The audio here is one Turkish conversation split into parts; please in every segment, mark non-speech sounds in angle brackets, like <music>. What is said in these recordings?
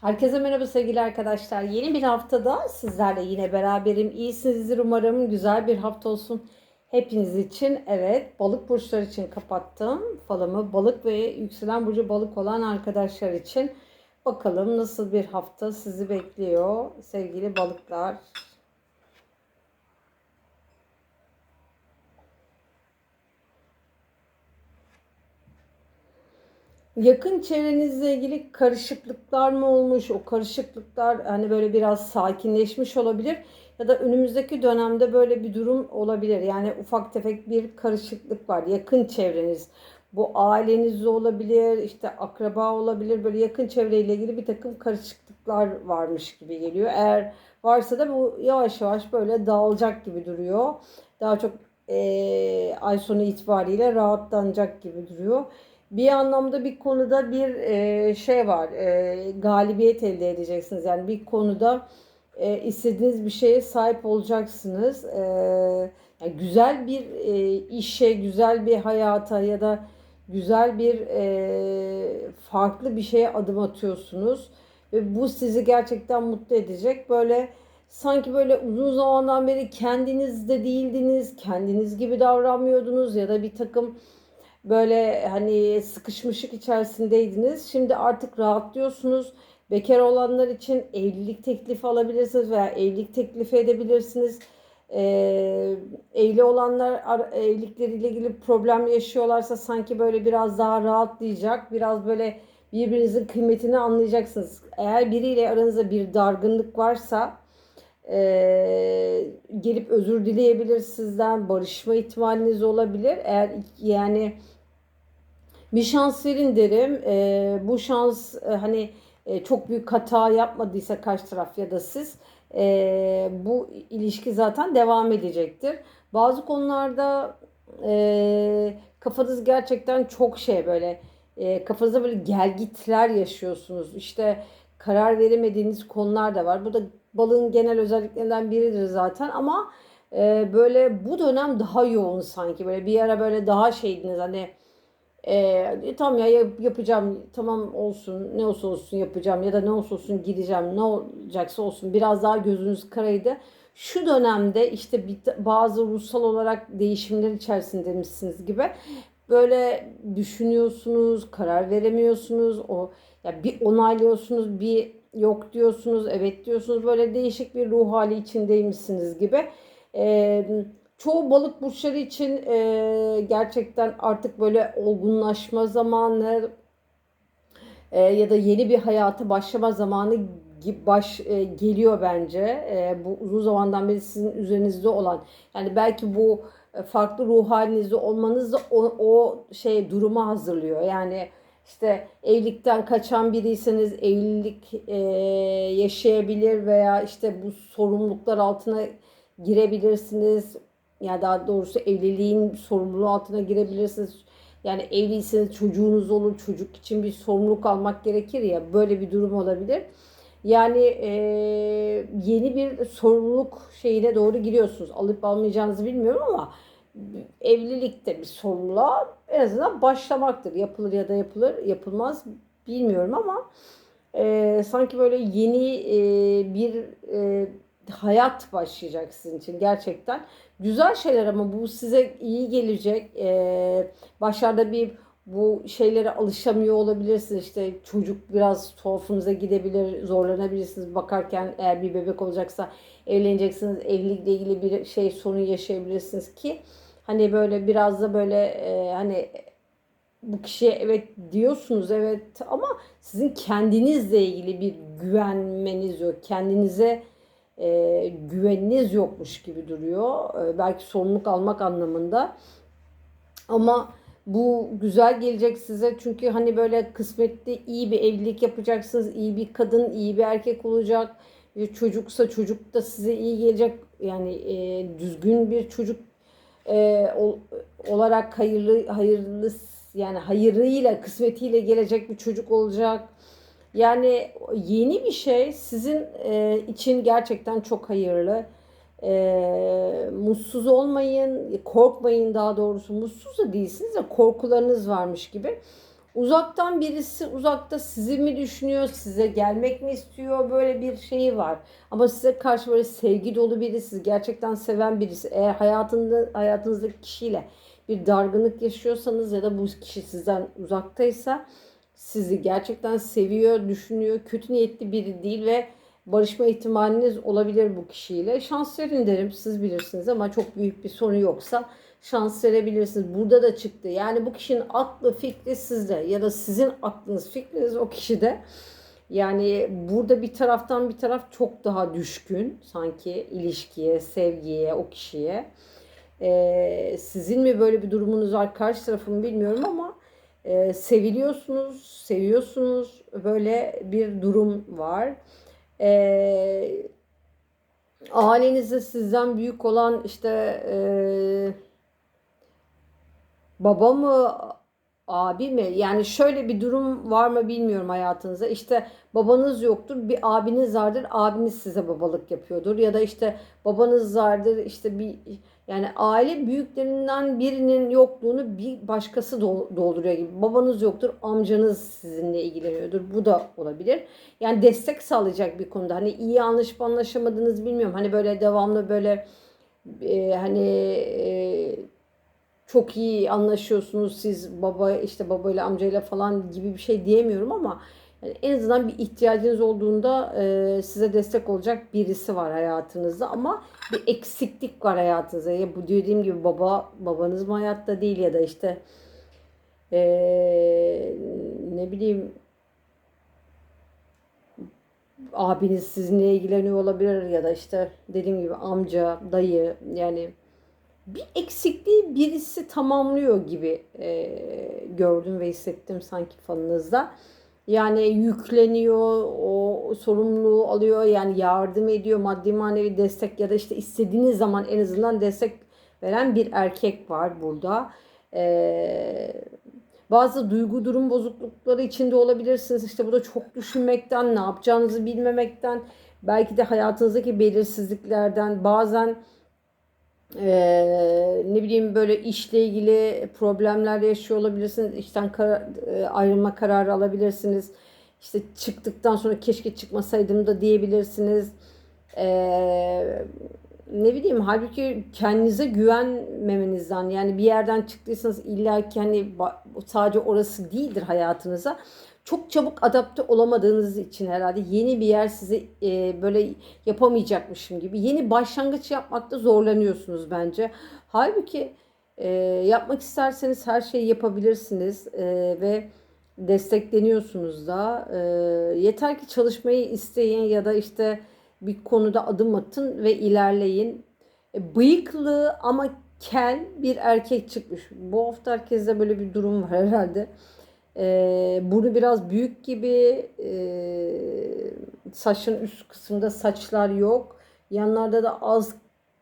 Herkese merhaba sevgili arkadaşlar. Yeni bir haftada sizlerle yine beraberim. İyisinizdir umarım. Güzel bir hafta olsun hepiniz için. Evet, balık burçları için kapattım falımı. Balık ve yükselen burcu balık olan arkadaşlar için. Bakalım nasıl bir hafta sizi bekliyor sevgili balıklar. Yakın çevrenizle ilgili karışıklıklar mı olmuş? O karışıklıklar hani böyle biraz sakinleşmiş olabilir ya da önümüzdeki dönemde böyle bir durum olabilir. Yani ufak tefek bir karışıklık var. Yakın çevreniz. Bu ailenizde olabilir, işte akraba olabilir. Böyle yakın çevreyle ilgili bir takım karışıklıklar varmış gibi geliyor. Eğer varsa da bu yavaş yavaş böyle dağılacak gibi duruyor. Daha çok eee, ay sonu itibariyle rahatlanacak gibi duruyor bir anlamda bir konuda bir e, şey var. E, galibiyet elde edeceksiniz. Yani bir konuda e, istediğiniz bir şeye sahip olacaksınız. E, yani güzel bir e, işe, güzel bir hayata ya da güzel bir e, farklı bir şeye adım atıyorsunuz ve bu sizi gerçekten mutlu edecek. Böyle sanki böyle uzun zamandan beri kendinizde değildiniz, kendiniz gibi davranmıyordunuz ya da bir takım böyle hani sıkışmışlık içerisindeydiniz. Şimdi artık rahatlıyorsunuz. Bekar olanlar için evlilik teklifi alabilirsiniz veya evlilik teklifi edebilirsiniz. Ee, evli olanlar evlilikleriyle ilgili problem yaşıyorlarsa sanki böyle biraz daha rahatlayacak. Biraz böyle birbirinizin kıymetini anlayacaksınız. Eğer biriyle aranızda bir dargınlık varsa e, gelip özür dileyebilir sizden. Barışma ihtimaliniz olabilir. Eğer yani bir şans verin derim. E, bu şans e, hani e, çok büyük hata yapmadıysa karşı taraf ya da siz e, bu ilişki zaten devam edecektir. Bazı konularda e, kafanız gerçekten çok şey böyle e, kafanızda böyle gelgitler yaşıyorsunuz. İşte karar veremediğiniz konular da var. Bu da balığın genel özelliklerinden biridir zaten ama e, böyle bu dönem daha yoğun sanki böyle bir ara böyle daha şeydiniz hani e, tamam ya yapacağım tamam olsun ne olsa olsun yapacağım ya da ne olsa olsun gideceğim ne olacaksa olsun biraz daha gözünüz karaydı. Şu dönemde işte bir, bazı ruhsal olarak değişimler içerisinde misiniz gibi böyle düşünüyorsunuz, karar veremiyorsunuz. O ya bir onaylıyorsunuz, bir yok diyorsunuz, evet diyorsunuz. Böyle değişik bir ruh hali içindeymişsiniz gibi. Ee, çoğu balık burçları için e, gerçekten artık böyle olgunlaşma zamanı e, ya da yeni bir hayata başlama zamanı baş e, geliyor bence. E, bu uzun zamandan beri sizin üzerinizde olan yani belki bu e, farklı ruh halinizde olmanız o, o şey duruma hazırlıyor. Yani işte evlilikten kaçan biriyseniz evlilik e, yaşayabilir veya işte bu sorumluluklar altına girebilirsiniz. Ya daha doğrusu evliliğin sorumluluğu altına girebilirsiniz. Yani evliyseniz çocuğunuz olur, çocuk için bir sorumluluk almak gerekir ya böyle bir durum olabilir. Yani e, yeni bir sorumluluk şeyine doğru giriyorsunuz. Alıp almayacağınızı bilmiyorum ama evlilikte bir sorumluluğa en azından başlamaktır. Yapılır ya da yapılır, yapılmaz bilmiyorum ama e, sanki böyle yeni e, bir e, hayat başlayacak sizin için gerçekten. Güzel şeyler ama bu size iyi gelecek. E, başlarda bir bu şeylere alışamıyor olabilirsiniz. İşte çocuk biraz tuhafınıza gidebilir, zorlanabilirsiniz bakarken eğer bir bebek olacaksa evleneceksiniz. Evlilikle ilgili bir şey sorun yaşayabilirsiniz ki hani böyle biraz da böyle e, hani bu kişiye evet diyorsunuz evet ama sizin kendinizle ilgili bir güvenmeniz yok. Kendinize e, güveniniz yokmuş gibi duruyor. E, belki sorumluluk almak anlamında. Ama bu güzel gelecek size çünkü hani böyle kısmetli iyi bir evlilik yapacaksınız. iyi bir kadın, iyi bir erkek olacak. Çocuksa çocuk da size iyi gelecek. Yani e, düzgün bir çocuk e, ol, olarak hayırlı hayırlı yani hayırıyla kısmetiyle gelecek bir çocuk olacak. Yani yeni bir şey sizin e, için gerçekten çok hayırlı. E, mutsuz olmayın, korkmayın daha doğrusu. Mutsuz da değilsiniz de korkularınız varmış gibi. Uzaktan birisi uzakta sizi mi düşünüyor, size gelmek mi istiyor böyle bir şeyi var. Ama size karşı böyle sevgi dolu birisi, gerçekten seven birisi. Eğer hayatında, hayatınızdaki kişiyle bir dargınlık yaşıyorsanız ya da bu kişi sizden uzaktaysa sizi gerçekten seviyor, düşünüyor, kötü niyetli biri değil ve barışma ihtimaliniz olabilir bu kişiyle. Şans verin derim siz bilirsiniz ama çok büyük bir sorun yoksa şans verebilirsiniz. Burada da çıktı. Yani bu kişinin aklı fikri sizde ya da sizin aklınız fikriniz o kişide. Yani burada bir taraftan bir taraf çok daha düşkün sanki ilişkiye, sevgiye, o kişiye. Ee, sizin mi böyle bir durumunuz var karşı tarafın bilmiyorum ama e, seviliyorsunuz, seviyorsunuz. Böyle bir durum var. Ee, ailenizde sizden büyük olan işte e, baba mı abi mi? Yani şöyle bir durum var mı bilmiyorum hayatınızda. İşte babanız yoktur, bir abiniz vardır. Abiniz size babalık yapıyordur ya da işte babanız vardır. işte bir yani aile büyüklerinden birinin yokluğunu bir başkası dolduruyor gibi. Babanız yoktur, amcanız sizinle ilgileniyordur. Bu da olabilir. Yani destek sağlayacak bir konuda. Hani iyi anlaşıp anlaşamadığınız bilmiyorum. Hani böyle devamlı böyle e, hani e, çok iyi anlaşıyorsunuz siz baba işte babayla amcayla falan gibi bir şey diyemiyorum ama yani en azından bir ihtiyacınız olduğunda e, size destek olacak birisi var hayatınızda ama bir eksiklik var hayatınızda. Ya bu dediğim gibi baba babanız mı hayatta değil ya da işte e, ne bileyim abiniz sizinle ilgileniyor olabilir ya da işte dediğim gibi amca, dayı yani bir eksikliği birisi tamamlıyor gibi e, gördüm ve hissettim sanki falınızda. Yani yükleniyor, o sorumluluğu alıyor, yani yardım ediyor, maddi manevi destek ya da işte istediğiniz zaman en azından destek veren bir erkek var burada. Ee, bazı duygu durum bozuklukları içinde olabilirsiniz. İşte bu da çok düşünmekten, ne yapacağınızı bilmemekten, belki de hayatınızdaki belirsizliklerden, bazen ee, ne bileyim böyle işle ilgili problemler yaşıyor olabilirsiniz. İşten kar, e, ayrılma kararı alabilirsiniz. İşte çıktıktan sonra keşke çıkmasaydım da diyebilirsiniz. Ee, ne bileyim halbuki kendinize güvenmemenizden yani bir yerden çıktıysanız illa ki hani sadece orası değildir hayatınıza çok çabuk adapte olamadığınız için herhalde yeni bir yer size e, böyle yapamayacakmışım gibi yeni başlangıç yapmakta zorlanıyorsunuz bence. Halbuki e, yapmak isterseniz her şeyi yapabilirsiniz e, ve destekleniyorsunuz da. E, yeter ki çalışmayı isteyin ya da işte bir konuda adım atın ve ilerleyin. E, bıyıklı ama kel bir erkek çıkmış. Bu hafta herkeste böyle bir durum var herhalde. E, burnu biraz büyük gibi. E, saçın üst kısmında saçlar yok. Yanlarda da az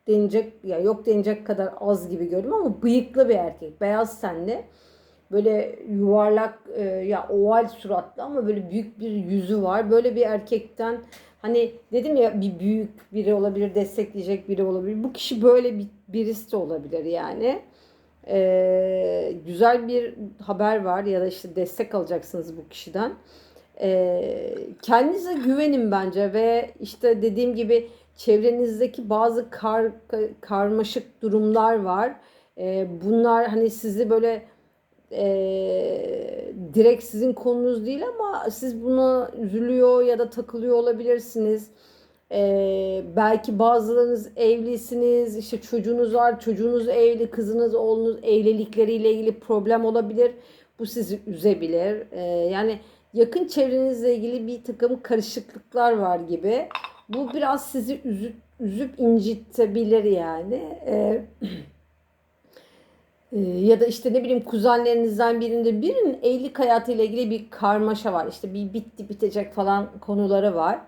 denecek ya yok denecek kadar az gibi gördüm ama bıyıklı bir erkek. Beyaz tenli. Böyle yuvarlak e, ya oval suratlı ama böyle büyük bir yüzü var. Böyle bir erkekten hani dedim ya bir büyük biri olabilir, destekleyecek biri olabilir. Bu kişi böyle bir birisi de olabilir yani e, güzel bir haber var ya da işte destek alacaksınız bu kişiden. E, kendinize güvenin bence ve işte dediğim gibi çevrenizdeki bazı kar, karmaşık durumlar var. E, bunlar hani sizi böyle e, direkt sizin konunuz değil ama siz buna üzülüyor ya da takılıyor olabilirsiniz. Ee, belki bazılarınız evlisiniz, işte çocuğunuz var, çocuğunuz evli, kızınız, oğlunuz evlilikleriyle ilgili problem olabilir. Bu sizi üzebilir. Ee, yani yakın çevrenizle ilgili bir takım karışıklıklar var gibi. Bu biraz sizi üzüp, üzüp incitebilir yani. Ee, <clears throat> e, ya da işte ne bileyim kuzenlerinizden birinde birinin evlilik hayatıyla ilgili bir karmaşa var. İşte bir bitti bitecek falan konuları var.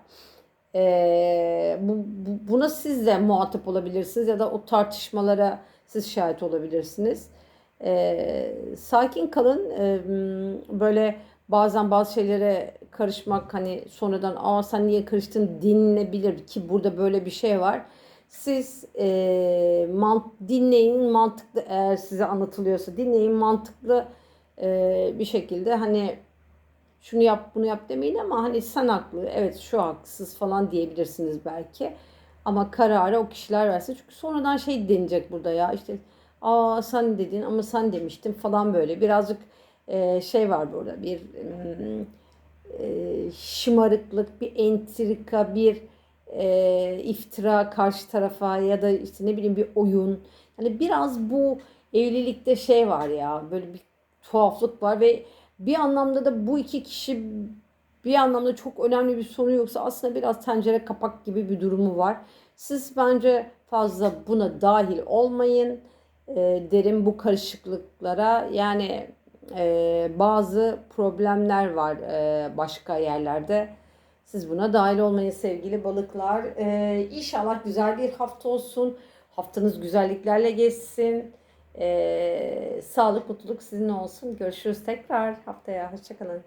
E, bu, bu, buna siz de muhatap olabilirsiniz ya da o tartışmalara siz şahit olabilirsiniz. E, sakin kalın. E, böyle bazen bazı şeylere karışmak hani sonradan aa sen niye karıştın dinlenebilir ki burada böyle bir şey var. Siz e, mant dinleyin mantıklı eğer size anlatılıyorsa dinleyin mantıklı e, bir şekilde hani şunu yap bunu yap demeyin ama hani sen haklı evet şu haksız falan diyebilirsiniz belki. Ama kararı o kişiler versin. Çünkü sonradan şey denecek burada ya işte aa sen dedin ama sen demiştin falan böyle birazcık e, şey var burada bir mm, e, şımarıklık, bir entrika, bir e, iftira karşı tarafa ya da işte ne bileyim bir oyun. Yani biraz bu evlilikte şey var ya böyle bir tuhaflık var ve bir anlamda da bu iki kişi bir anlamda çok önemli bir sorun yoksa aslında biraz tencere kapak gibi bir durumu var. Siz bence fazla buna dahil olmayın e, derim bu karışıklıklara. Yani e, bazı problemler var e, başka yerlerde. Siz buna dahil olmayın sevgili balıklar. E, inşallah güzel bir hafta olsun. Haftanız güzelliklerle geçsin. E, sağlık, mutluluk sizinle olsun. Görüşürüz tekrar haftaya. Hoşçakalın.